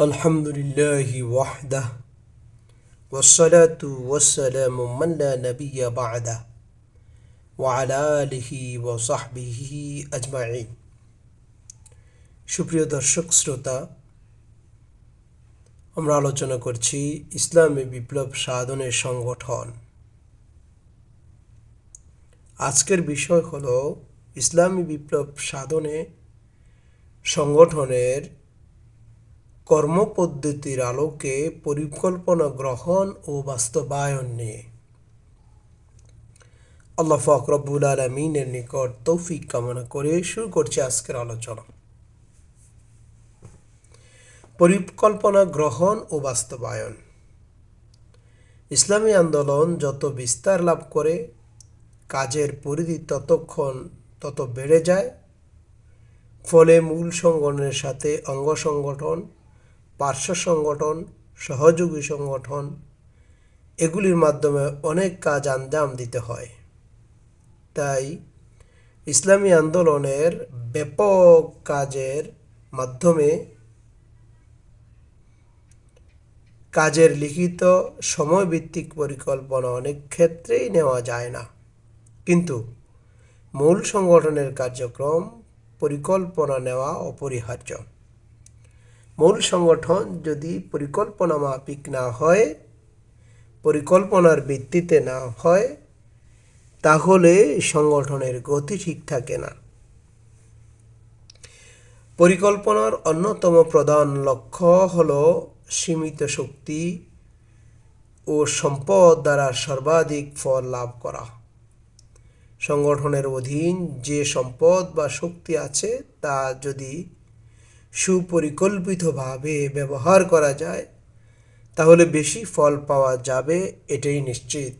الحمد لله وحده والصلاة والسلام من لا نبي بعده وعلى آله وصحبه أجمعين সুপ্রিয় দর্শক শ্রোতা আমরা আলোচনা করছি ইসলামী বিপ্লব সাধনের সংগঠন আজকের বিষয় হলো ইসলামী বিপ্লব সাধনে সংগঠনের কর্মপদ্ধতির আলোকে পরিকল্পনা গ্রহণ ও বাস্তবায়ন নিয়ে। আল্লাহ ফকরবুল আলমিনের নিকট তৌফিক কামনা করে শুরু করছে আজকের আলোচনা। পরিকল্পনা গ্রহণ ও বাস্তবায়ন। ইসলামী আন্দোলন যত বিস্তার লাভ করে, কাজের পরিধি ততক্ষণ তত বেড়ে যায়। ফলে মূল সংগঠনের সাথে অঙ্গ সংগঠন পার্শ্ব সংগঠন, সহযোগী সংগঠন, এগুলির মাধ্যমে অনেক কাজ আঞ্জাম দিতে হয়। তাই ইসলামী আন্দোলনের ব্যাপক কাজের মাধ্যমে কাজের লিখিত সময়ভিত্তিক পরিকল্পনা অনেক ক্ষেত্রেই নেওয়া যায় না। কিন্তু মূল সংগঠনের কার্যক্রম পরিকল্পনা নেওয়া অপরিহার্য। মূল সংগঠন যদি পরিকল্পনা মাফিক না হয়, পরিকল্পনার ভিত্তিতে না হয়, তাহলে সংগঠনের গতি ঠিক থাকে না। পরিকল্পনার অন্যতম প্রধান লক্ষ্য হল সীমিত শক্তি ও সম্পদ দ্বারা সর্বাধিক ফল লাভ করা। সংগঠনের অধীন যে সম্পদ বা শক্তি আছে, তা যদি সুপরিকল্পিতভাবে ব্যবহার করা যায়, তাহলে বেশি ফল পাওয়া যাবে, এটাই নিশ্চিত।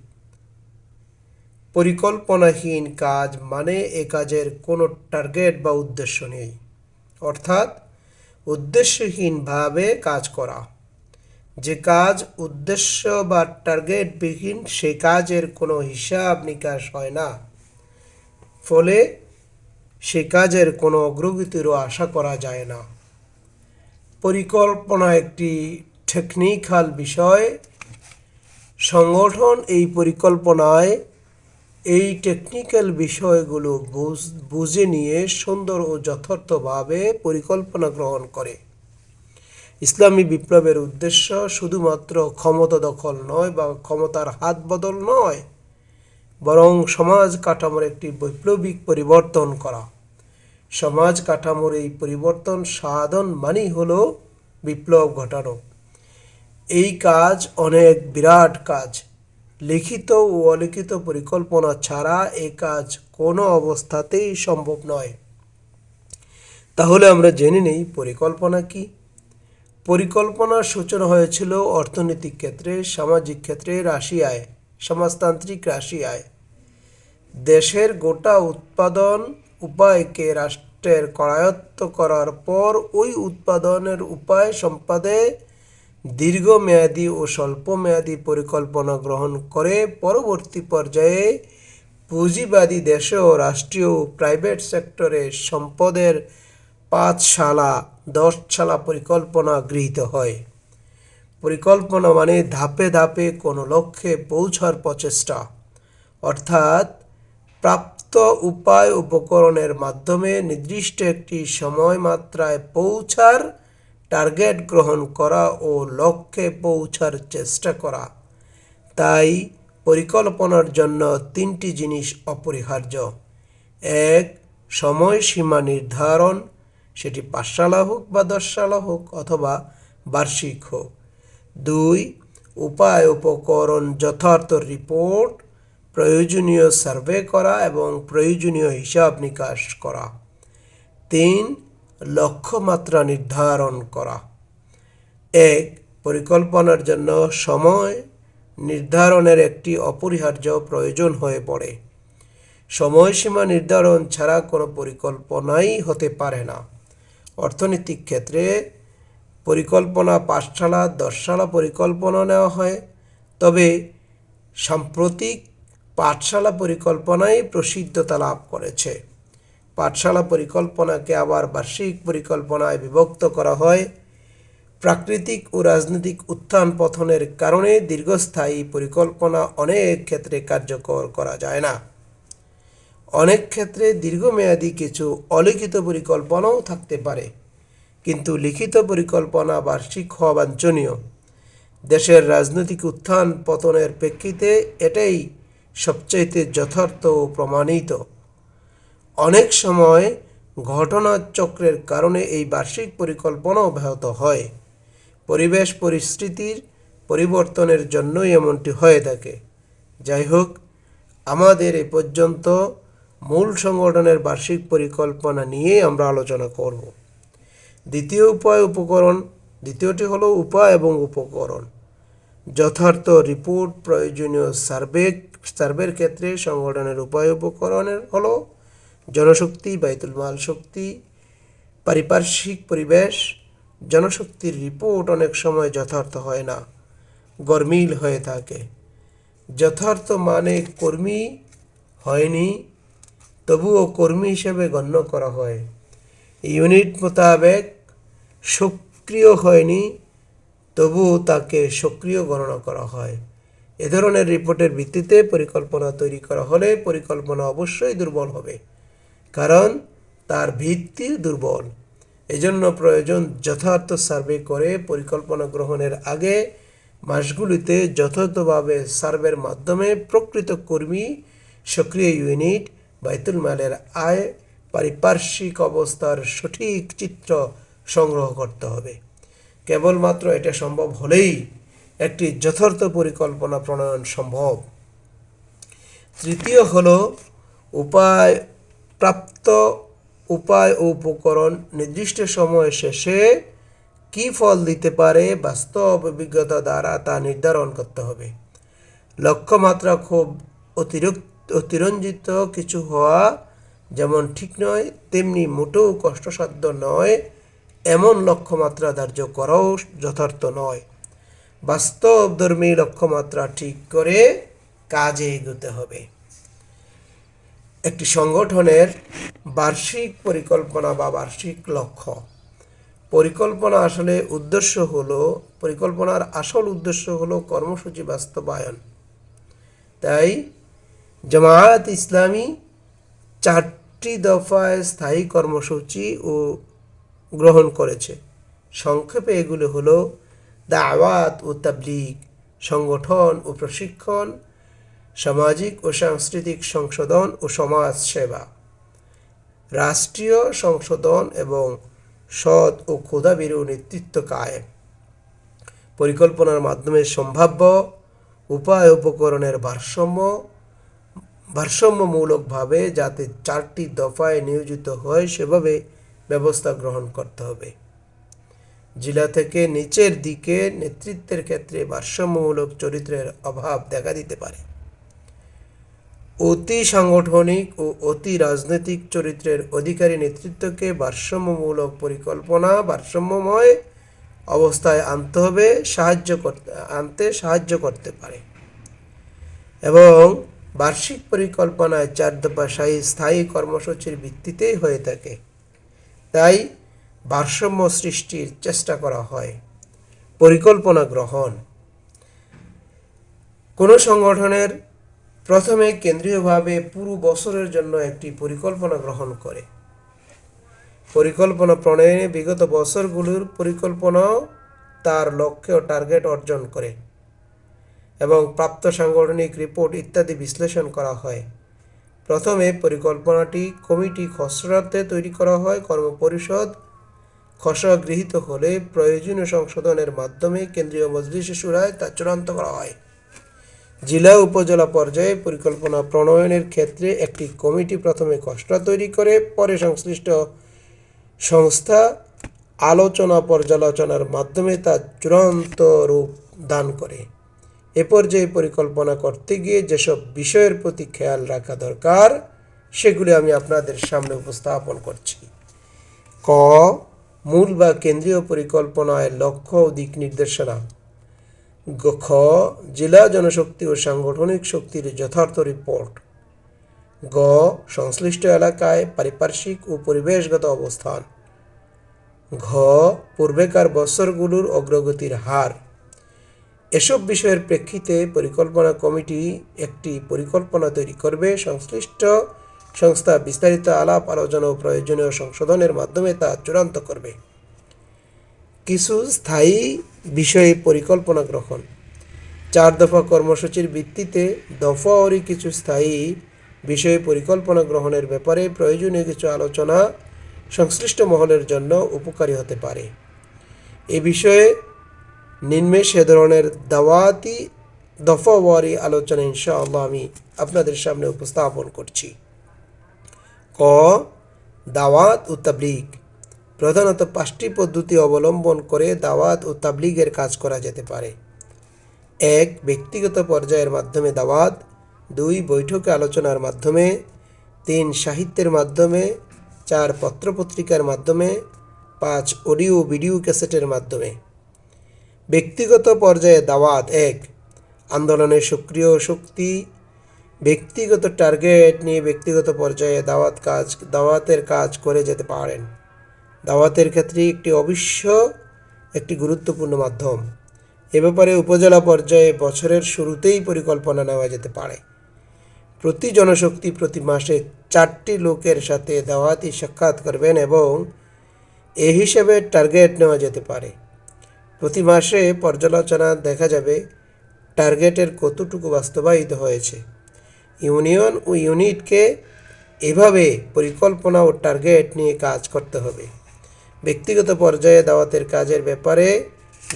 পরিকল্পনাহীন কাজ মানে এ কাজের কোনো টার্গেট বা উদ্দেশ্য নেই। অর্থাৎ, উদ্দেশ্যহীনভাবে কাজ করা। যে কাজ উদ্দেশ্য বা টার্গেটবিহীন, সে কাজের কোনো হিসাব নিকাশ হয় না। ফলে সে কাজের কোনো অগ্রগতিরও আশা করা যায় না। পরিকল্পনা একটি টেকনিক্যাল বিষয়। সংগঠন এই পরিকল্পনায় এই টেকনিক্যাল বিষয়গুলো বুঝে নিয়ে সুন্দর ও যথার্থভাবে পরিকল্পনা গ্রহণ করে। ইসলামী বিপ্লবের উদ্দেশ্য শুধুমাত্র ক্ষমতা দখল নয় বা ক্ষমতার হাত বদল নয়, বরং সমাজ কাঠামোর একটি বৈপ্লবিক পরিবর্তন করা। সমাজ কাঠামোর এই পরিবর্তন সাধন মানেই হলো বিপ্লব ঘটানো। এই কাজ অনেক বিরাট কাজ। লিখিত ও অলিখিত পরিকল্পনা ছাড়া এই কাজ কোনো অবস্থাতেই সম্ভব নয়। তাহলে আমরা জেনে নেই পরিকল্পনা কি? পরিকল্পনার সূচনা হয়েছিল অর্থনৈতিক ক্ষেত্রে, সামাজিক ক্ষেত্রে রাশিয়ায়, সমাজতান্ত্রিক রাশিয়ায়। দেশের গোটা উৎপাদন উপায়কে রাষ্ট্রের করায়ত্ত করার পর ওই উৎপাদনের উপায় সম্পাদে দীর্ঘমেয়াদী ও স্বল্পমেয়াদী পরিকল্পনা গ্রহণ করে পরবর্তী পর্যায়ে পুঁজিবাদী দেশে ও রাষ্ট্রীয় ও প্রাইভেট সেক্টরে সম্পদের পাঁচশালা, দশশালা পরিকল্পনা গৃহীত হয়। পরিকল্পনা মানে ধাপে ধাপে কোনো লক্ষ্যে পৌঁছার প্রচেষ্টা। অর্থাৎ প্রাপ্ত উপায় উপকরণের মাধ্যমে নির্দিষ্ট একটি সময় মাত্রায় পৌঁছার টার্গেট গ্রহণ করা ও লক্ষ্যে পৌঁছার চেষ্টা করা। তাই পরিকল্পনার জন্য তিনটি জিনিস অপরিহার্য। এক, সময়সীমা নির্ধারণ, সেটি পাঠশালা হোক বা দশশালা হোক অথবা বার্ষিক হোক। দুই, উপায় উপকরণ যথার্থ রিপোর্ট প্রয়োজনীয় সার্ভে করা এবং প্রয়োজনীয় হিসাব নিকাশ করা। তিন, লক্ষ্যমাত্রা নির্ধারণ করা। এক, পরিকল্পনার জন্য সময় নির্ধারণের একটি অপরিহার্য প্রয়োজন হয়ে পড়ে। সময়সীমা নির্ধারণ ছাড়া কোনো পরিকল্পনাই হতে পারে না। অর্থনৈতিক ক্ষেত্রে পরিকল্পনা পাঠশালা, দশশালা পরিকল্পনা নেওয়া হয়, তবে সাম্প্রতিক পাঠশালা পরিকল্পনাই প্রসিদ্ধতা লাভ করেছে। পাঠশালা পরিকল্পনাকে আবার বার্ষিক পরিকল্পনায় বিভক্ত করা হয়। প্রাকৃতিক ও রাজনৈতিক উত্থান পতনের কারণে দীর্ঘস্থায়ী পরিকল্পনা অনেক ক্ষেত্রে কার্যকর করা যায় না। অনেক ক্ষেত্রে দীর্ঘমেয়াদী কিছু অলিখিত পরিকল্পনাও থাকতে পারে। কিন্তু লিখিত পরিকল্পনা বার্ষিক হওয়া বাঞ্ছনীয়। দেশের রাজনৈতিক উত্থান পতনের প্রেক্ষিতে এটাই সবচাইতে যথার্থ ও প্রমাণিত। অনেক সময় ঘটনাচক্রের কারণে এই বার্ষিক পরিকল্পনাও ব্যাহত হয়। পরিবেশ পরিস্থিতির পরিবর্তনের জন্যই এমনটি হয়ে থাকে। যাই হোক আমাদের এ পর্যন্ত মূল সংগঠনের বার্ষিক পরিকল্পনা নিয়ে আমরা আলোচনা করব। দ্বিতীয় উপায় উপকরণ, দ্বিতীয়টি হলো উপায় এবং উপকরণ। যথার্থ রিপোর্ট, প্রয়োজনীয় সার্ভে সার্ভের ক্ষেত্রে সংগঠনের উপায় উপকরণের হলো জনশক্তি, বাইতুল মাল শক্তি, পারিপার্শ্বিক পরিবেশ। জনশক্তির রিপোর্ট অনেক সময় যথার্থ হয় না, গরমিল হয়ে থাকে। যথার্থ মানে কর্মী হয়নি, তবুও কর্মী হিসেবে গণ্য করা হয়। ইউনিট মোতাবেক সক্রিয় হয়নি, তবুও তাকে সক্রিয় গণনা করা হয়। এ ধরনের রিপোর্টের ভিত্তিতে পরিকল্পনা তৈরি করা হলে পরিকল্পনা অবশ্যই দুর্বল হবে, কারণ তার ভিত্তি দুর্বল। এজন্য প্রয়োজন যথার্থ সার্ভে করে পরিকল্পনা গ্রহণের আগে মাসগুলিতে যথাযথভাবে সার্ভের মাধ্যমে প্রকৃত কর্মী, সক্রিয় ইউনিট, বাইতুল মালের আয়, পারিপার্শ্বিক অবস্থার সঠিক চিত্র সংগ্রহ করতে হবে। কেবলমাত্র এটা সম্ভব হলেই একটি যথার্থ পরিকল্পনা প্রণয়ন সম্ভব। তৃতীয় হলো, উপায়, প্রাপ্ত উপায় ও উপকরণ নির্দিষ্ট সময় শেষে কী ফল দিতে পারে, বাস্তব অভিজ্ঞতা দ্বারা তা নির্ধারণ করতে হবে। লক্ষ্যমাত্রা খুব অতিরিক্ত, অতিরঞ্জিত কিছু হওয়া যেমন ঠিক নয়, তেমনি মোটেও কষ্টসাধ্য নয়, এমন লক্ষ্যমাত্রা ধার্য করাও যথার্থ নয়। বাস্তবধর্মী লক্ষ্যমাত্রা ঠিক করে কাজে এগোতে হবে। একটি সংগঠনের বার্ষিক পরিকল্পনা বা বার্ষিক লক্ষ্য। পরিকল্পনা আসলে উদ্দেশ্য হলো, পরিকল্পনার আসল উদ্দেশ্য হলো কর্মসূচি বাস্তবায়ন। তাই জামায়াত ইসলামী চারটি দফায় স্থায়ী কর্মসূচি ও গ্রহণ করেছে। সংক্ষেপে এগুলো হলো দাওয়াত ও তাবলিগ, সংগঠন ও প্রশিক্ষণ, সামাজিক ও সাংস্কৃতিক সংশোধন ও সমাজ সেবা, রাষ্ট্রীয় সংশোধন এবং সৎ ও ক্ষুধাবিরু নেতৃত্ব কায়েম, পরিকল্পনার মাধ্যমে সম্ভাব্য উপায় উপকরণের ভারসাম্য, ভারসাম্যমূলকভাবে যাতে চারটি দফায় নিয়োজিত হয়, সেভাবে ব্যবস্থা গ্রহণ করতে হবে। জেলা থেকে নিচের দিকে নেতৃত্বের ক্ষেত্রে ভারসাম্যমূলক চরিত্রের অভাব দেখা দিতে পারে। অতি সাংগঠনিক ও অতি রাজনৈতিক চরিত্রের অধিকারী নেতৃত্বকে ভারসাম্যমূলক পরিকল্পনা, ভারসাম্যময় অবস্থায় আনতে হবে, সাহায্য করতে, আনতে সাহায্য করতে পারে। এবং বার্ষিক পরিকল্পনায় চার দফা স্থায়ী কর্মসূচির ভিত্তিতেই হয়ে থাকে। তাই ভারসাম্য সৃষ্টির চেষ্টা করা হয়। পরিকল্পনা গ্রহণ। কোনো সংগঠনের প্রথমে কেন্দ্রীয়ভাবে পুরো বছরের জন্য একটি পরিকল্পনা গ্রহণ করে। পরিকল্পনা প্রণয়নে বিগত বছরগুলোর পরিকল্পনাও তার লক্ষ্য টার্গেট অর্জন করে এবং প্রাপ্ত সাংগঠনিক রিপোর্ট ইত্যাদি বিশ্লেষণ করা হয়। প্রথমে পরিকল্পনাটি কমিটি খসড়াতে তৈরি করা হয়, কর্মপরিষদ খসড়া গৃহীত হলে প্রয়োজনীয় সংশোধনের মাধ্যমে কেন্দ্রীয় মজলিস সুরায় তা চূড়ান্ত করা হয়। জেলা উপজেলা পর্যায়ে পরিকল্পনা প্রণয়নের ক্ষেত্রে একটি কমিটি প্রথমে খসড়া তৈরি করে, পরে সংশ্লিষ্ট সংস্থা আলোচনা পর্যালোচনার মাধ্যমে তা চূড়ান্ত রূপ দান করে। এ পর্যায়ে পরিকল্পনা করতে গিয়ে যেসব বিষয়ের প্রতি খেয়াল রাখা দরকার, সেগুলি আমি আপনাদের সামনে উপস্থাপন করছি। ক মূল বা কেন্দ্রীয় পরিকল্পনায় লক্ষ্য ও দিক নির্দেশনা। খ, জেলা জনশক্তি ও সাংগঠনিক শক্তির যথার্থ রিপোর্ট গ, সংশ্লিষ্ট এলাকায় পারিপার্শ্বিক ও পরিবেশগত অবস্থান। ঘ, পূর্বেকার বছরগুলোর অগ্রগতির হার। এসব বিষয়ের প্রেক্ষিতে পরিকল্পনা কমিটি একটি পরিকল্পনা তৈরি করবে। সংশ্লিষ্ট সংস্থা বিস্তারিত আলাপ আলোচনা ও প্রয়োজনীয় সংশোধনের মাধ্যমে তা চূড়ান্ত করবে। কিছু স্থায়ী বিষয়ে পরিকল্পনা গ্রহণ। চার দফা কর্মসূচির ভিত্তিতে দফা দফাওয়ারি কিছু স্থায়ী বিষয়ে পরিকল্পনা গ্রহণের ব্যাপারে প্রয়োজনীয় কিছু আলোচনা সংশ্লিষ্ট মহলের জন্য উপকারী হতে পারে। এ বিষয়ে নিম্নে সে ধরনের দাওয়াতি দফাওয়ারি আলোচনা ইনশাআল্লাহ আমি আপনাদের সামনে উপস্থাপন করছি। দাওয়াত ও তাবলিগ। প্রধানত পাঁচটি পদ্ধতি অবলম্বন করে দাওয়াত ও তাবলিগের কাজ করা যেতে পারে। এক, ব্যক্তিগত পর্যায়ের মাধ্যমে দাওয়াত। দুই, বৈঠকে আলোচনার মাধ্যমে। তিন, সাহিত্যের মাধ্যমে। চার, পত্রপত্রিকার মাধ্যমে। পাঁচ, অডিও ভিডিও ক্যাসেটের মাধ্যমে। ব্যক্তিগত পর্যায়ে দাওয়াত, এক, আন্দোলনের সক্রিয় শক্তি। ব্যক্তিগত টার্গেট নিয়ে ব্যক্তিগত পর্যায়ে দাওয়াত কাজ, দাওয়াতের কাজ করে যেতে পারেন। দাওয়াতের ক্ষেত্রে একটি অবশ্য একটি গুরুত্বপূর্ণ মাধ্যম। এ ব্যাপারে উপজেলা পর্যায়ে বছরের শুরুতেই পরিকল্পনা নেওয়া যেতে পারে। প্রতি জনশক্তি প্রতি মাসে চারটি লোকের সাথে দাওয়াতি সাক্ষাৎ করবেন এবং এ হিসেবে টার্গেট নেওয়া যেতে পারে। প্রতি মাসে পর্যালোচনা দেখা যাবে টার্গেটের কতটুকু বাস্তবায়িত হয়েছে। ইউনিয়ন ও ইউনিটকে এভাবে পরিকল্পনা ও টার্গেট নিয়ে কাজ করতে হবে। ব্যক্তিগত পর্যায়ে দাওয়াতের কাজের ব্যাপারে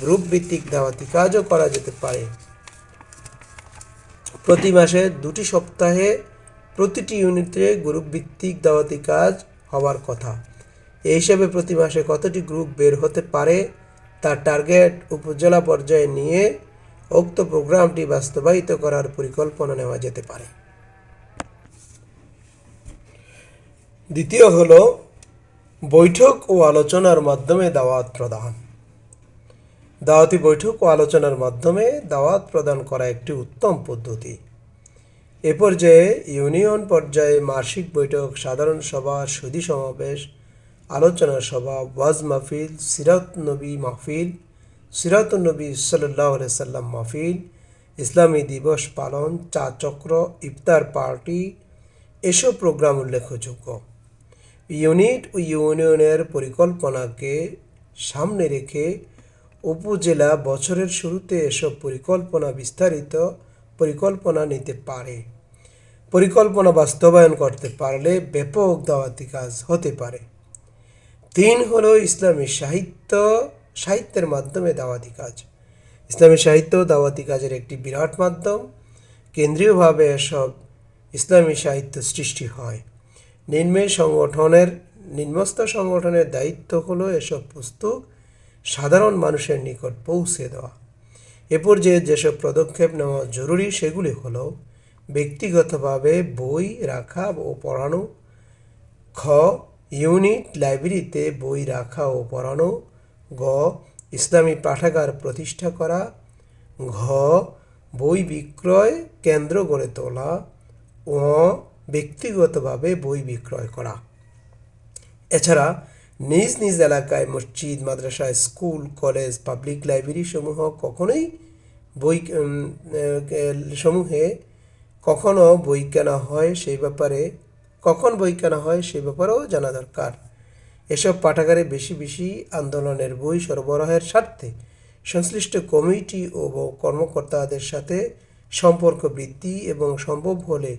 গ্রুপ ভিত্তিক দাওয়াতি কাজও করা যেতে পারে। প্রতি মাসে দুটি সপ্তাহে প্রতিটি ইউনিটে গ্রুপ ভিত্তিক দাওয়াতি কাজ হওয়ার কথা। এই হিসাবে প্রতি মাসে কতটি গ্রুপ বের হতে পারে তার টার্গেট উপজেলা পর্যায়ে নিয়ে উক্ত প্রোগ্রামটি বাস্তবায়িত করার পরিকল্পনা নেওয়া যেতে পারে। দ্বিতীয় হল, বৈঠক ও আলোচনার মাধ্যমে দাওয়াত প্রদান। দাওয়াতি বৈঠক ও আলোচনার মাধ্যমে দাওয়াত প্রদান করা একটি উত্তম পদ্ধতি। এ পর্যায়ে ইউনিয়ন পর্যায়ে মাসিক বৈঠক, সাধারণ সভা, সুধী সমাবেশ, আলোচনা সভা, ওয়াজ মাহফিল, সিরাত নবী মাহফিল, সিরাত নবী সাল্লাহ সাল্লাম মাহফিল, ইসলামী দিবস পালন, চা চক্র, ইফতার পার্টি, এসব প্রোগ্রাম উল্লেখযোগ্য। ইউনিট ও ইউনিয়নের পরিকল্পনাকে সামনে রেখে উপজেলা বছরের শুরুতে এসব পরিকল্পনা বিস্তারিত পরিকল্পনা নিতে পারে। পরিকল্পনা বাস্তবায়ন করতে পারলে ব্যাপক দাওয়াতি কাজ হতে পারে। তিন হলো ইসলামী সাহিত্য, সাহিত্যের মাধ্যমে দাওয়াতি কাজ। ইসলামী সাহিত্য দাওয়াতি কাজের একটি বিরাট মাধ্যম। কেন্দ্রীয়ভাবে এসব ইসলামী সাহিত্য সৃষ্টি হয়। নিম্নে সংগঠনের, নিম্নস্থ সংগঠনের দায়িত্ব হলো এসব পুস্তক সাধারণ মানুষের নিকট পৌঁছে দেওয়া। এ পর্যায়ে যেসব পদক্ষেপ নেওয়া জরুরি সেগুলি হলো ব্যক্তিগতভাবে বই রাখা ও পড়ানো, খ, ইউনিট লাইব্রেরিতে বই রাখা ও পড়ানো, গ, ইসলামী পাঠাগার প্রতিষ্ঠা করা, ঘ, বই বিক্রয় কেন্দ্র গড়ে তোলা ও ব্যক্তিগতভাবে বই বিক্রয় করা। এছাড়া নিজ নিজ এলাকায় মসজিদ, মাদ্রাসা, স্কুল, কলেজ, পাবলিক লাইব্রেরি সমূহ কখনোই বই সমূহে কখনো বই কেনা হয় সেই ব্যাপারে, কখন বই কেনা হয় সেই ব্যাপারেও জানা দরকার। এসব পাঠাগারে বেশি বেশি আন্দোলনের বই সরবরাহের স্বার্থে সংশ্লিষ্ট কমিটি ও কর্মকর্তাদের সাথে সম্পর্ক বৃদ্ধি এবং সম্ভব হলে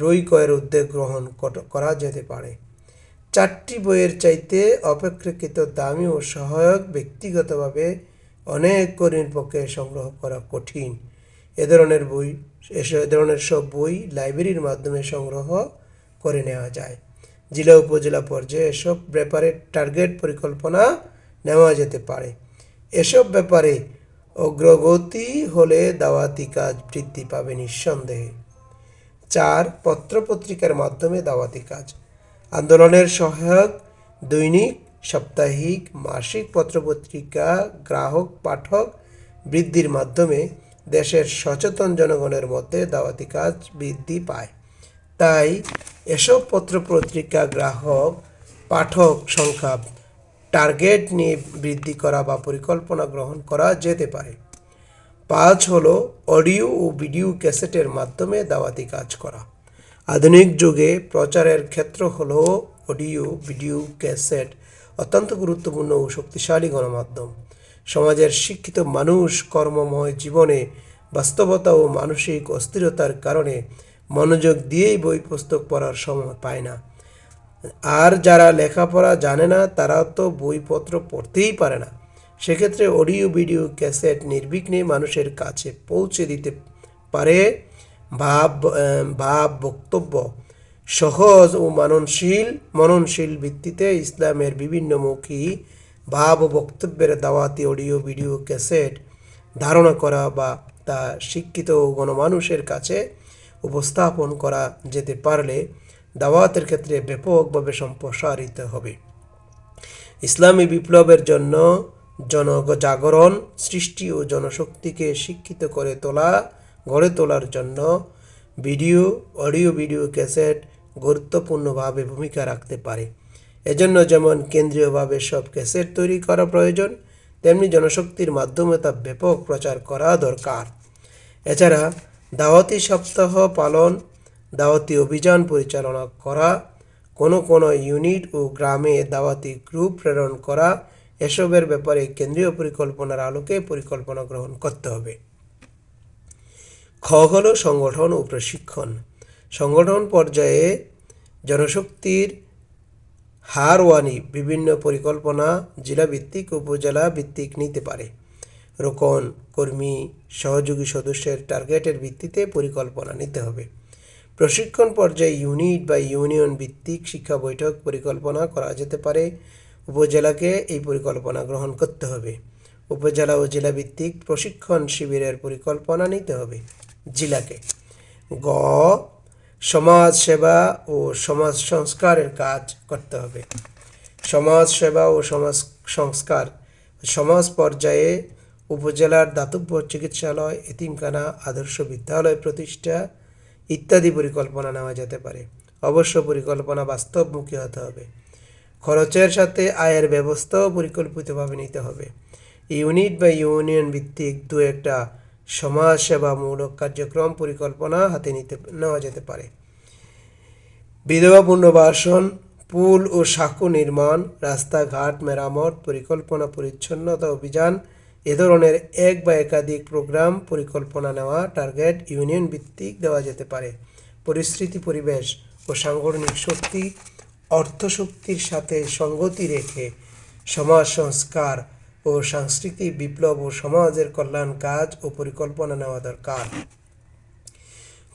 বই ক্রয়ের উদ্যোগ গ্রহণ করা যেতে পারে। চারটি বইয়ের চাইতে অপেক্ষাকৃত দামি ও সহায়ক ব্যক্তিগতভাবে অনেক কর্মীর পক্ষে সংগ্রহ করা কঠিন। এ ধরনের বই এ ধরনের সব বই লাইব্রেরির মাধ্যমে সংগ্রহ করে নেওয়া যায়। জেলা, উপজেলা পর্যায়ে এসব ব্যাপারে টার্গেট পরিকল্পনা নেওয়া যেতে পারে। এসব ব্যাপারে অগ্রগতি হলে দাওয়াতি কাজ বৃদ্ধি পাবে নিঃসন্দেহে। চার পত্রপত্রিকার মাধ্যমে দাওয়াতি কাজ। আন্দোলনের সহায়ক, দৈনিক, সাপ্তাহিক, মাসিক পত্রপত্রিকা, গ্রাহক, পাঠক বৃদ্ধির মাধ্যমে দেশের সচেতন জনগণের মধ্যে দাওয়াতি কাজ বৃদ্ধি পায়। তাই এসব পত্রপত্রিকা, গ্রাহক, পাঠক সংখ্যা টার্গেট নিয়ে বৃদ্ধি করা বা পরিকল্পনা গ্রহণ করা যেতে পারে। পাঁচ হলো অডিও ও ভিডিও ক্যাসেটের মাধ্যমে দাওয়াতি কাজ করা। আধুনিক যুগে প্রচারের ক্ষেত্র হলো অডিও, ভিডিও, ক্যাসেট, অত্যন্ত গুরুত্বপূর্ণ ও শক্তিশালী গণমাধ্যম। সমাজের শিক্ষিত মানুষ কর্মময় জীবনে বাস্তবতা ও মানসিক অস্থিরতার কারণে মনোযোগ দিয়েই বই, পুস্তক পড়ার সময় পায় না। আর যারা লেখাপড়া জানে না, তারা তো বইপত্র পড়তেই পারে না। সেক্ষেত্রে অডিও, ভিডিও, ক্যাসেট নির্বিঘ্নে মানুষের কাছে পৌঁছে দিতে পারে ভাব ভাব, বক্তব্য সহজ ও মননশীল মননশীল ভিত্তিতে ইসলামের বিভিন্নমুখী ভাব ও বক্তব্যের দাওয়াতি অডিও, ভিডিও, ক্যাসেট ধারণা করা বা তা শিক্ষিত ও গণমানুষের কাছে উপস্থাপন করা যেতে পারলে দাওয়াতের ক্ষেত্রে ব্যাপকভাবে সম্প্রসারিত হবে। ইসলামী বিপ্লবের জন্য জনজাগরণ সৃষ্টি ও জনশক্তিকে শিক্ষিত করে তোলা, গড়ে তোলার জন্য ভিডিও, অডিও, ভিডিও ক্যাসেট গুরুত্বপূর্ণভাবে ভূমিকা রাখতে পারে। এজন্য যেমন কেন্দ্রীয়ভাবে সব ক্যাসেট তৈরি করা প্রয়োজন, তেমনি জনশক্তির মাধ্যমে তা ব্যাপক প্রচার করা দরকার। এছাড়া দাওয়াতি সপ্তাহ পালন, দাওয়াতি অভিযান পরিচালনা করা, কোনো কোনো ইউনিট ও গ্রামে দাওয়াতি গ্রুপ প্রেরণ করা এসবের ব্যাপারে কেন্দ্রীয় পরিকল্পনার আলোকে পরিকল্পনা গ্রহণ করতে হবে। খ হল সংগঠন ও প্রশিক্ষণ। সংগঠন পর্যায়ে জনশক্তির হারওয়ানি বিভিন্ন পরিকল্পনা জেলা ভিত্তিক উপজেলা ভিত্তিক নিতে পারে। রোকন, কর্মী, সহযোগী সদস্যের টার্গেটের ভিত্তিতে পরিকল্পনা নিতে হবে। প্রশিক্ষণ পর্যায়ে ইউনিট বা ইউনিয়ন ভিত্তিক শিক্ষা বৈঠক পরিকল্পনা করা যেতে পারে। উপজেলাকে এই পরিকল্পনা গ্রহণ করতে হবে। উপজেলা ও জেলা ভিত্তিক প্রশিক্ষণ শিবিরের পরিকল্পনা নিতে হবে জেলাকে। গ সমাজ সেবা ও সমাজ সংস্কারের কাজ করতে হবে। সমাজ সেবা ও সমাজ সংস্কার, সমাজ পর্যায়ে উপজেলার দাতব্য চিকিৎসালয়, এতিমখানা, আদর্শ বিদ্যালয় প্রতিষ্ঠা ইত্যাদি পরিকল্পনা নেওয়া যেতে পারে। অবশ্য পরিকল্পনা বাস্তবমুখী হতে হবে। খরচের সাথে আয়ের ব্যবস্থাও পরিকল্পিতভাবে নিতে হবে। ইউনিট বা ইউনিয়ন ভিত্তিক দু একটা সমাজ সেবামূলক কার্যক্রম পরিকল্পনা হাতে নিতে, নেওয়া যেতে পারে। বিধবা পুনর্বাসন পুল ও সাঁকো নির্মাণ, রাস্তাঘাট মেরামত, পরিকল্পনা পরিচ্ছন্নতা অভিযান, এ ধরনের এক বা একাধিক প্রোগ্রাম পরিকল্পনা নেওয়া টার্গেট ইউনিয়ন ভিত্তিক দেওয়া যেতে পারে। পরিস্থিতি, পরিবেশ ও সাংগঠনিক শক্তি অর্থশক্তির সাথে সঙ্গতি রেখে সমাজ সংস্কার ও সাংস্কৃতিক বিপ্লব ও সমাজের কল্যাণ কাজ ও পরিকল্পনা নেওয়া দরকার।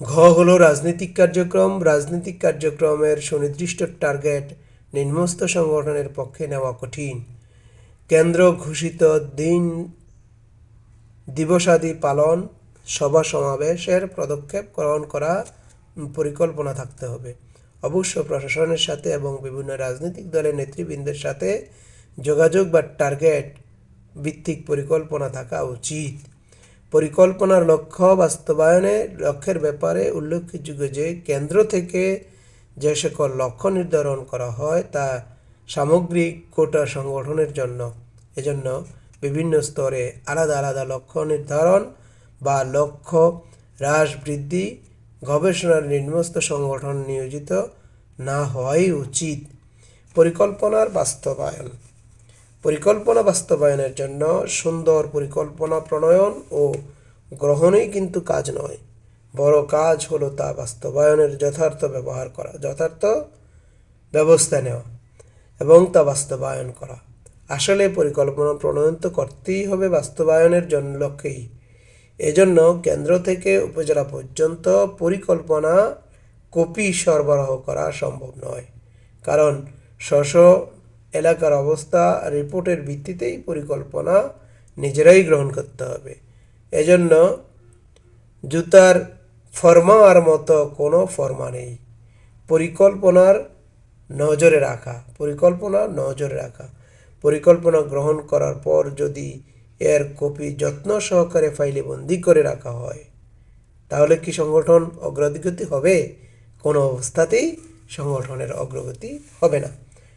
ঘ হলো রাজনৈতিক কার্যক্রম। রাজনৈতিক কার্যক্রমের সুনির্দিষ্ট টার্গেট নিম্নস্থ সংগঠনের পক্ষে নেওয়া কঠিন। কেন্দ্র ঘোষিত দিন দিবসাদি পালন, সভা সমাবেশের পদক্ষেপ গ্রহণ করা পরিকল্পনা থাকতে হবে। অবশ্য প্রশাসনের সাথে এবং বিভিন্ন রাজনৈতিক দলের নেতৃবৃন্দের সাথে যোগাযোগ বা টার্গেট ভিত্তিক পরিকল্পনা থাকা উচিত। পরিকল্পনার লক্ষ্য বাস্তবায়নে লক্ষ্যের ব্যাপারে উল্লেখযোগ্য যে কেন্দ্র থেকে যে সকল লক্ষ্য নির্ধারণ করা হয় তা সামগ্রিক কোটা সংগঠনের জন্য। এজন্য বিভিন্ন স্তরে আলাদা আলাদা লক্ষ্য নির্ধারণ বা লক্ষ্য হ্রাস বৃদ্ধি গবেষণার নিম্নস্থ সংগঠন নিয়োজিত না হওয়াই উচিত। পরিকল্পনার বাস্তবায়ন। পরিকল্পনা বাস্তবায়নের জন্য সুন্দর পরিকল্পনা প্রণয়ন ও গ্রহণই কিন্তু কাজ নয়। বড় কাজ হলো তা বাস্তবায়নের যথার্থ ব্যবহার করা, যথার্থ ব্যবস্থা নেওয়া এবং তা বাস্তবায়ন করা। আসলে পরিকল্পনা প্রণয়ন তো করতেই হবে, বাস্তবায়নের জন্য লক্ষ্যেই। এজন্য কেন্দ্র থেকে উপজেলা পর্যন্ত পরিকল্পনা কপি সরবরাহ করা সম্ভব নয়। কারণ স্ব এলাকার অবস্থা রিপোর্টের ভিত্তিতেই পরিকল্পনা নিজেরাই গ্রহণ করতে হবে। এজন্য জুতার ফরমার মতো কোনো ফরমা নেই। পরিকল্পনার নজরে রাখা, পরিকল্পনা নজরে রাখা। পরিকল্পনা গ্রহণ করার পর যদি এর কপি যত্ন সহকারে ফাইলে বন্দি করে রাখা হয়। তাহলে কি সংগঠন অগ্রগতি হবে? কোনো অবস্থাতেই সংগঠনের অগ্রগতি হবে না।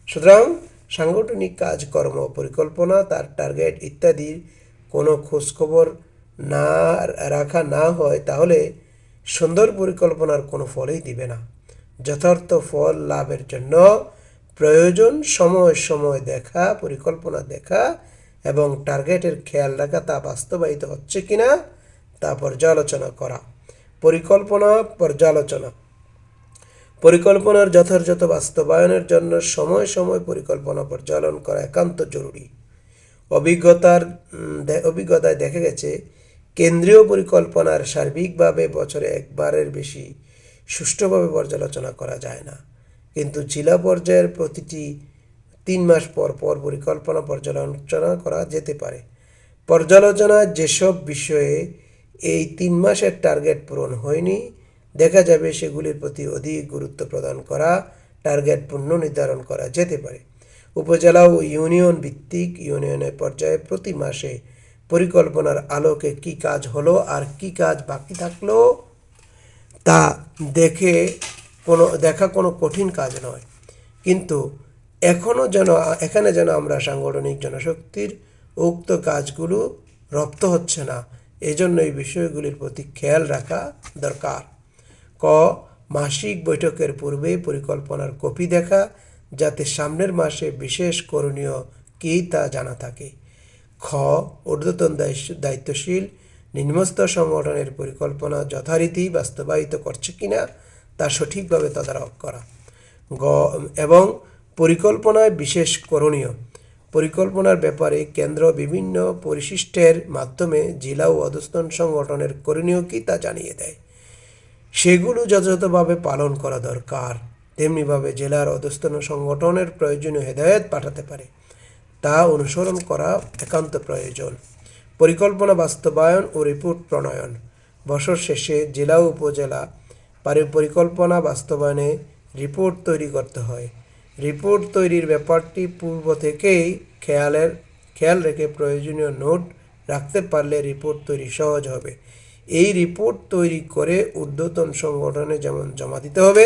সুতরাং সাংগঠনিক কাজকর্ম পরিকল্পনা, তার টার্গেট ইত্যাদির কোনো খোঁজখবর না রাখা না হয়, তাহলে সুন্দর পরিকল্পনার কোনো ফলই দিবে না। যথার্থ ফল লাভের জন্য প্রয়োজন, সময় সময় দেখা, পরিকল্পনা দেখা এবং টার্গেটের খেয়াল রাখা তা বাস্তবায়িত হচ্ছে কিনা তা পর্যালোচনা করা। পরিকল্পনা পর্যালোচনা। পরিকল্পনার যথাযথ বাস্তবায়নের জন্য সময় সময় পরিকল্পনা পর্যালন করা একান্ত জরুরি। অভিজ্ঞতার অভিজ্ঞতায় দেখা গেছে, কেন্দ্রীয় পরিকল্পনার সার্বিকভাবে বছরে একবারের বেশি সুষ্ঠুভাবে পর্যালোচনা করা যায় না। কিন্তু জেলা পর্যায়ের প্রতিটি তিন মাস পর পর পরিকল্পনা পর্যালোচনা করা যেতে পারে। পর্যালোচনায় যেসব বিষয়ে এই তিন মাসের টার্গেট পূরণ হয়নি, দেখা যাবে সেগুলির প্রতি অধিক গুরুত্ব প্রদান করা, টার্গেট পূর্ণ নির্ধারণ করা যেতে পারে। উপজেলা ও ইউনিয়ন ভিত্তিক ইউনিয়নের পর্যায়ে প্রতি মাসে পরিকল্পনার আলোকে কি কাজ হলো আর কি কাজ বাকি থাকল, তা দেখে কোনো, দেখা কোনো কঠিন কাজ নয়। কিন্তু এখনও যেন, এখানে যেন আমরা সাংগঠনিক জনশক্তির উক্ত কাজগুলো রপ্ত হচ্ছে না, এজন্য এই বিষয়গুলির প্রতি খেয়াল রাখা দরকার। ক, মাসিক বৈঠকের পূর্বে পরিকল্পনার কপি দেখা, যাতে সামনের মাসে বিশেষ করণীয় কী তা জানা থাকে। খ, ঊর্ধ্বতন দায়িত্ব- দায়িত্বশীল নিম্নস্থ সংগঠনের পরিকল্পনা যথারীতি বাস্তবায়িত করছে কিনা, তা সঠিকভাবে তদারক করা। গ, এবং পরিকল্পনায় বিশেষ করণীয়। পরিকল্পনার ব্যাপারে কেন্দ্র বিভিন্ন পরিশিষ্টের মাধ্যমে জেলা ও অধস্তন সংগঠনের করণীয় কি তা জানিয়ে দেয়। সেগুলো যথাযথভাবে পালন করা দরকার। তেমনিভাবে জেলার অধস্তন সংগঠনের প্রয়োজনীয় হেদায়েত পাঠাতে পারে। তা অনুসরণ করা একান্ত প্রয়োজন। পরিকল্পনা বাস্তবায়ন ও রিপোর্ট প্রণয়ন। বছর শেষে জেলা উপজেলা পারি পরিকল্পনা বাস্তবায়নে রিপোর্ট তৈরি করতে হয়। রিপোর্ট তৈরির ব্যাপারটি পূর্ব থেকেই খেয়ালের, খেয়াল রেখে প্রয়োজনীয় নোট রাখতে পারলে রিপোর্ট তৈরি সহজ হবে। এই রিপোর্ট তৈরি করে ঊর্ধ্বতন সংগঠনে যেমন জমা দিতে হবে,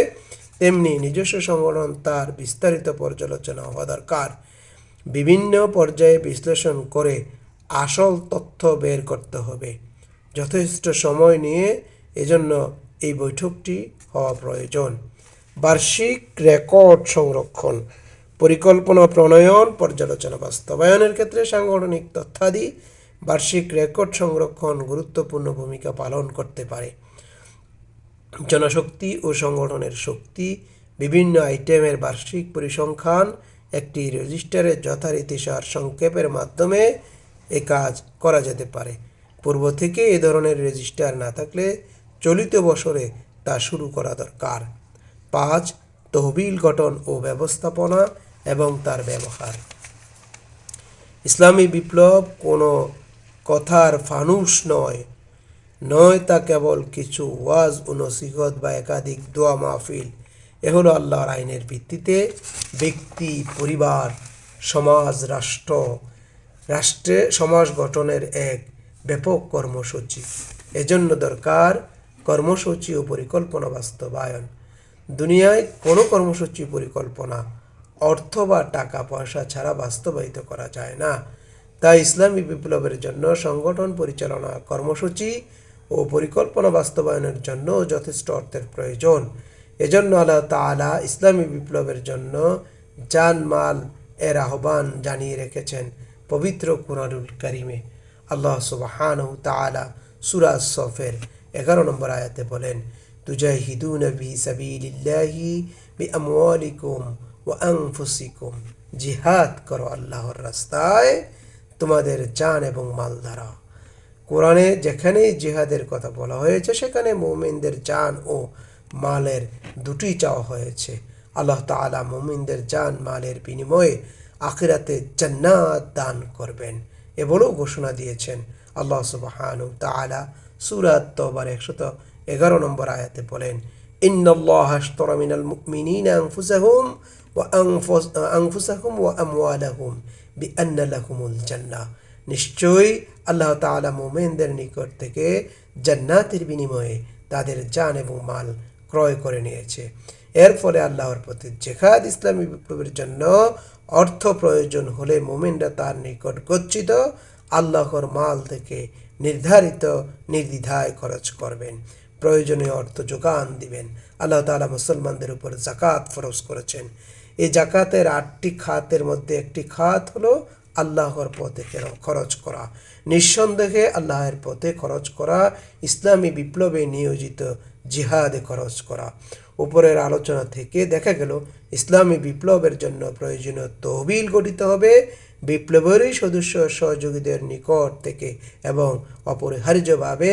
তেমনি নিজস্ব সংগঠন তার বিস্তারিত পর্যালোচনা হওয়া দরকার। বিভিন্ন পর্যায়ে বিশ্লেষণ করে আসল তথ্য বের করতে হবে। যথেষ্ট সময় নিয়ে এজন্য এই বৈঠকটি হওয়া প্রয়োজন। বার্ষিক রেকর্ড সংরক্ষণ, পরিকল্পনা প্রণয়ন, পর্যালোচনা বাস্তবায়নের ক্ষেত্রে সাংগঠনিক তথ্যাদি বার্ষিক রেকর্ড সংরক্ষণ গুরুত্বপূর্ণ ভূমিকা পালন করতে পারে। জনশক্তি ও সংগঠনের শক্তি, বিভিন্ন আইটেমের বার্ষিক পরিসংখ্যান, একটি রেজিস্টারের যথারীতি সার সংক্ষেপের মাধ্যমে এ কাজ করা যেতে পারে। পূর্ব থেকে এ ধরনের রেজিস্টার না থাকলে চলিত বছরে তা শুরু করা দরকার। পাঁচ, তহবিল গঠন ও ব্যবস্থাপনা এবং তার ব্যবহার। ইসলামী বিপ্লব কোনো কথার ফানুস নয় নয় তা কেবল কিছু ওয়াজ ও নসিহত বা একাধিক দোয়া মাহফিল। এ হলো আল্লাহর আইনের ভিত্তিতে ব্যক্তি, পরিবার, সমাজ, রাষ্ট্র, রাষ্ট্রে সমাজ গঠনের এক ব্যাপক কর্মসূচি। এজন্য দরকার কর্মসূচি ও পরিকল্পনা বাস্তবায়ন। দুনিয়ায় কোনো কর্মসূচি পরিকল্পনা, অর্থ বা টাকা পয়সা ছাড়া বাস্তবায়িত করা যায় না। তাই ইসলামী বিপ্লবের জন্য সংগঠন পরিচালনা কর্মসূচি ও পরিকল্পনা বাস্তবায়নের জন্য যথেষ্ট অর্থের প্রয়োজন। এজন্য আল্লাহ তাআলা ইসলামী বিপ্লবের জন্য জান মাল এর আহ্বান জানিয়ে রেখেছেন পবিত্র কুরআনুল কারিমে। আল্লাহ সুবহানাহু তাআলা সূরা সফের এগারো নম্বর আয়াতে বলেন তুজাহিদুন ফি সাবিলিল্লাহি বিআমওয়ালিকুম ওয়া আনফুসিকুম জিহাদ করো আল্লাহর রাস্তায় তোমাদের জান এবং মাল দ্বারা। কোরআনে যেখানেই জিহাদের কথা বলা হয়েছে, সেখানে মুমিনদের জান ও মালের দুটি চাওয়া হয়েছে। আল্লাহ তাআলা মুমিনদের জান, মালের বিনিময়ে আখিরাতে জান্নাত দান করবেন। এ ঘোষণা দিয়েছেন আল্লাহ সুবহানাহু তাআলা। সূরা তওবার 111 নম্বর আয়াতে বলেন লাহুমুল জান্নাহ। নিশ্চয়ই আল্লাহ তাআলা মুমিনদের নিকট থেকে জান্নাতের বিনিময়ে তাদের জান এবং মাল ক্রয় করে নিয়েছে। এর ফলে আল্লাহর প্রতি জেখাদ ইসলামী বিপ্লবের জন্য অর্থ প্রয়োজন হলে মোমেনরা তার নিকট গচ্ছিত আল্লাহর মাল থেকে নির্ধারিত নির্দ্বিধায় খরচ করবেন। প্রয়োজনীয় অর্থ যোগান দিবেন। আল্লাহ তাআলা মুসলমানদের উপর জাকাত ফরজ করেছেন। এই জাকাতের আটটি খাতের মধ্যে একটি খাত হলো আল্লাহর পথে খরচ করা। নিঃসন্দেহে আল্লাহের পথে খরচ করা, ইসলামী বিপ্লবে নিয়োজিত জিহাদে খরচ করা। উপরের আলোচনা থেকে দেখা গেল, ইসলামী বিপ্লবের জন্য প্রয়োজনীয় তহবিল গঠিত হবে বিপ্লবেরই সদস্য সহযোগীদের নিকট থেকে এবং অপরিহার্যভাবে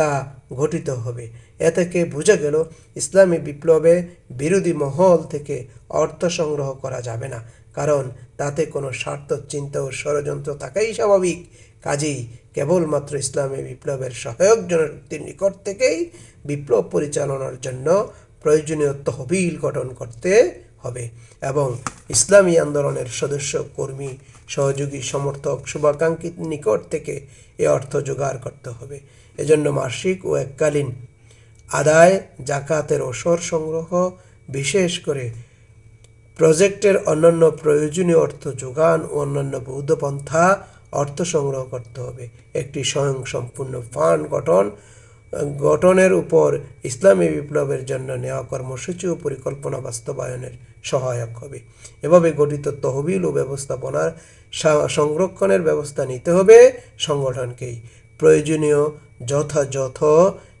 তা গঠিত হবে। এ থেকে বোঝা গেল, ইসলামী বিপ্লবে বিরোধী মহল থেকে অর্থ সংগ্রহ করা যাবে না। কারণ তাতে কোনো স্বার্থ, চিন্তা ও ষড়যন্ত্র থাকাই স্বাভাবিক। কাজেই কেবলমাত্র ইসলামী বিপ্লবের সহায়ক জনশক্তির নিকট থেকেই বিপ্লব পরিচালনার জন্য প্রয়োজনীয় তহবিল গঠন করতে হবে এবং ইসলামী আন্দোলনের সদস্য, কর্মী, সহযোগী, সমর্থক, শুভাকাঙ্ক্ষীর নিকট থেকে এ অর্থ জোগাড় করতে হবে। এজন্য মাসিক ও এককালীন আদায়, জাকাতের ওসর সংগ্রহ, বিশেষ করে প্রজেক্টের অন্যান্য প্রয়োজনীয় অর্থ যোগান ও অন্যান্য বৌদ্ধ পন্থা অর্থ সংগ্রহ করতে হবে। একটি স্বয়ং সম্পূর্ণ ফান্ড গঠন, গঠনের উপর ইসলামী বিপ্লবের জন্য নেওয়া কর্মসূচি ও পরিকল্পনা বাস্তবায়নের সহায়ক হবে। এভাবে গঠিত তহবিল ও ব্যবস্থাপনার সংরক্ষণের ব্যবস্থা নিতে হবে সংগঠনকেই। প্রয়োজনীয় যথাযথ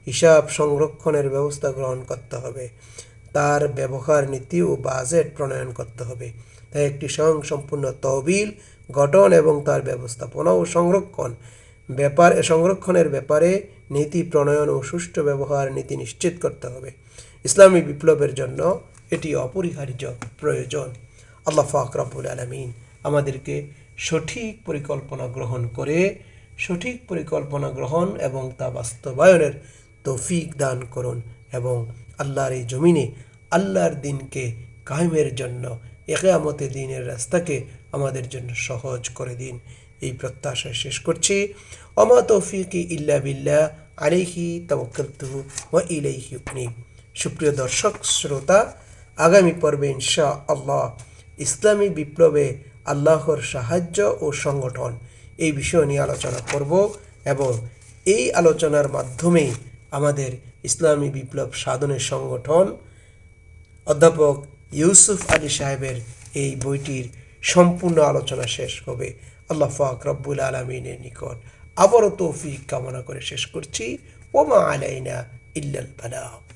হিসাব সংরক্ষণের ব্যবস্থা গ্রহণ করতে হবে। তার ব্যবহার নীতি ও বাজেট প্রণয়ন করতে হবে। তাই একটি স্বয়ং সম্পূর্ণ তহবিল গঠন এবং তার ব্যবস্থাপনা ও সংরক্ষণ ব্যাপার সংরক্ষণের ব্যাপারে নীতি প্রণয়ন ও সুষ্ঠু ব্যবহার নীতি নিশ্চিত করতে হবে। ইসলামী বিপ্লবের জন্য এটি অপরিহার্য প্রয়োজন। আল্লাহ ফাক রব্বুল আলমিন আমাদেরকে সঠিক পরিকল্পনা গ্রহণ করে সঠিক পরিকল্পনা গ্রহণ এবং তা বাস্তবায়নের তৌফিক দান করুন এবং আল্লাহর এই জমিনে আল্লাহর দিনকে কায়েমের জন্য একেয়ামতে দিনের রাস্তাকে আমাদের জন্য সহজ করে দিন। এই প্রত্যাশা শেষ করছি। অমা তৌফিক ইল্লা বিল্লাহ, আলাইহি তাওয়াক্কালতু ওয়া ইলাইহি উনীব। সুপ্রিয় দর্শক, শ্রোতা, আগামী পর্বে ইনশা আল্লাহ ইসলামী বিপ্লবে আল্লাহর সাহায্য ও সংগঠন এই বিষয় নিয়ে আলোচনা করব এবং এই আলোচনার মাধ্যমে আমাদের ইসলামী বিপ্লব সাধনের সংগঠন অধ্যাপক ইউসুফ আলী সাহেবের এই বইটির সম্পূর্ণ আলোচনা শেষ হবে। আল্লাহ ফাক রব্বুল আলমিনের নিকট আবারও তৌফিক কামনা করে শেষ করছি। ওমা আলাইনা ইল্লাল বালাক